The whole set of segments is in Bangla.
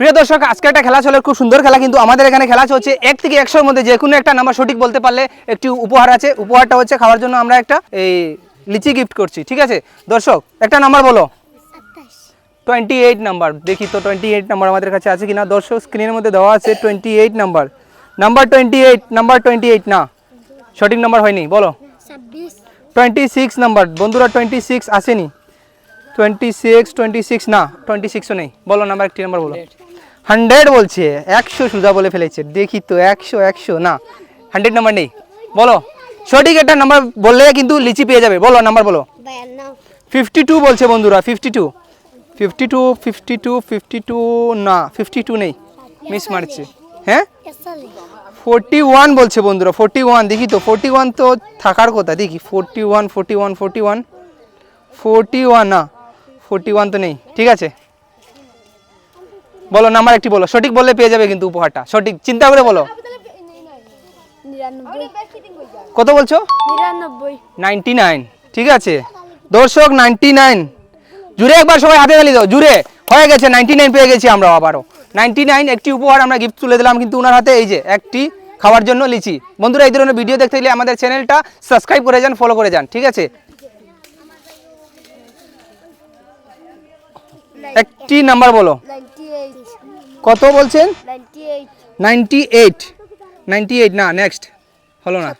প্রিয় দর্শক, আজকে একটা খেলা চলে, খুব সুন্দর খেলা কিন্তু আমাদের এখানে খেলা চলছে। এক থেকে একশোর মধ্যে যে কোনো একটা নাম্বার সঠিক বলতে পারলে একটি উপহার আছে। উপহারটা হচ্ছে খাওয়ার জন্য আমরা একটা, এই, লিচি গিফট করছি, ঠিক আছে? দর্শক, একটা নাম্বার বলো। টোয়েন্টি এইট নাম্বার, দেখি তো টোয়েন্টি এইট নাম্বার আমাদের কাছে আছে কিনা। দর্শক স্ক্রিনের মধ্যে দেওয়া আছে twenty eight number. Number twenty eight number twenty eight না। সঠিক নাম্বার হয়নি, বলো। টোয়েন্টি সিক্স নাম্বার, বন্ধুরা টোয়েন্টি সিক্স আসেনি। টোয়েন্টি সিক্স টোয়েন্টি সিক্স না টোয়েন্টি সিক্সও নেই। বলো নাম্বার, একটি নাম্বার বলো। হান্ড্রেড বলছে একশো সুজা বলে ফেলেছে দেখি তো একশো একশো না হান্ড্রেড নাম্বার নেই বলো সঠিক একটা নাম্বার বললে কিন্তু লিচি পেয়ে যাবে বলো নাম্বার বলো। ফিফটি টু বলছে বন্ধুরা fifty two fifty two fifty two fifty two না ফিফটি টু নেই মিস মারছে হ্যাঁ? ফোরটি ওয়ান বলছে বন্ধুরা ফোরটি ওয়ান দেখি তো ফোরটি ওয়ান তো থাকার কথা দেখি forty one forty one forty one forty one না ফোরটি ওয়ান তো নেই ঠিক আছে? বলো নাম্বার একটি বলো। সঠিক বললে পেয়ে যাবে কিন্তু উপহারটা। সঠিক চিন্তা করে বলো। কত বলছো? Ninety nine. ঠিক আছে। দর্শক নাইনটি নাইন। জুড়ে একবার সবাই হাতে তালি দাও। জুড়ে। হয়ে গেছে নাইনটি নাইন পেয়ে গেছি আমরা আবারও। নাইনটি নাইন একটি উপহার আমরা গিফট তুলে দিলাম কিন্তু ওনার হাতে এই যে একটি খাওয়ার জন্য লিচি। বন্ধুরা এই ধরনের ভিডিও দেখতে গেলে আমাদের চ্যানেলটা সাবস্ক্রাইব করে যান ফলো করে যান ঠিক আছে? একটি নাম্বার বলো। কত বলছেন? Ninety eight. নাইনটি এইট না নেক্সট হলো না।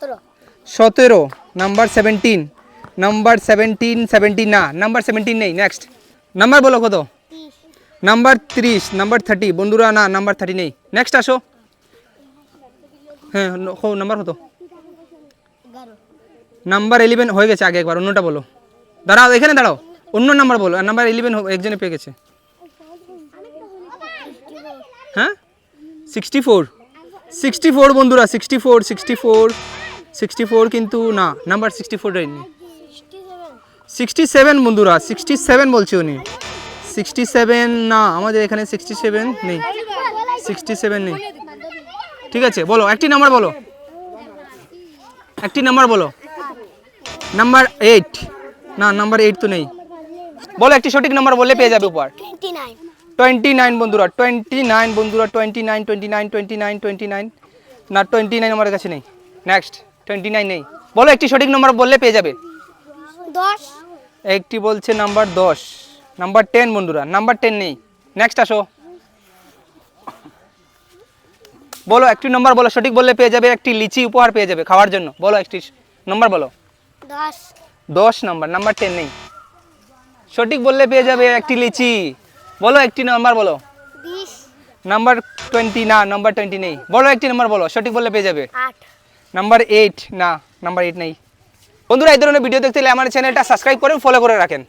সতেরো। Number seventeen number seventeen seventeen না নাম্বার সেভেন্টিন নেই নেক্সট নাম্বার বলো কত? নাম্বার তিরিশ নাম্বার থার্টি বন্ধুরা না নাম্বার থার্টি নেই। নেক্সট আসো। হ্যাঁ নাম্বার কত? নাম্বার ইলেভেন হয়ে গেছে আগে একবার অন্যটা বলো। দাঁড়াও এখানে দাঁড়াও। অন্য নাম্বার বলো নাম্বার ইলেভেন একজনে পেয়ে গেছে। সিক্সটি ফোর সিক্সটি ফোর বন্ধুরা sixty four sixty four sixty four কিন্তু না নাম্বার সিক্সটি ফোর নেই। সিক্সটি সেভেন বন্ধুরা সিক্সটি সেভেন বলছে উনি। সিক্সটি সেভেন না, আমাদের এখানে সিক্সটি সেভেন নেই। সিক্সটি সেভেন নেই। ঠিক আছে, বলো, একটি নাম্বার বলো। একটি নাম্বার বলো। নাম্বার এইট না নাম্বার এইট তো নেই। বলো একটি সঠিক নাম্বার বললে পেয়ে যাবে উপহার। টোয়েন্টি নাইন বন্ধুরা টোয়েন্টি নাইন বন্ধুরা twenty nine twenty nine twenty nine twenty nine না টোয়েন্টি নাইন আমার কাছে নেই। নেক্সট টোয়েন্টি নাইন নেই। বলো একটি সঠিক নাম্বার বললে পেয়ে যাবে। দশ। একটি বলছে নাম্বার দশ। নাম্বার টেন বন্ধুরা নাম্বার টেন নেই। নেক্সট আসো। বলো একটি নাম্বার বলো সঠিক বললে পেয়ে যাবে একটি লিচি উপহার পেয়ে যাবে খাওয়ার জন্য। বলো একটি নাম্বার বলো। দশ। দশ নাম্বার নাম্বার টেন নেই। সঠিক বললে পেয়ে যাবে একটি লিচি। বলো একটি নাম্বার বলো। নাম্বার টোয়েন্টি না নাম্বার টোয়েন্টি নেই। বলো একটি নাম্বার বলো সঠিক বললে পেয়ে যাবে। নাম্বার এইট না নাম্বার এইট নেই। বন্ধুরা এই ধরনের ভিডিও দেখতে হলে আমার চ্যানেলটা সাবস্ক্রাইব করেন ফলো করে রাখেন।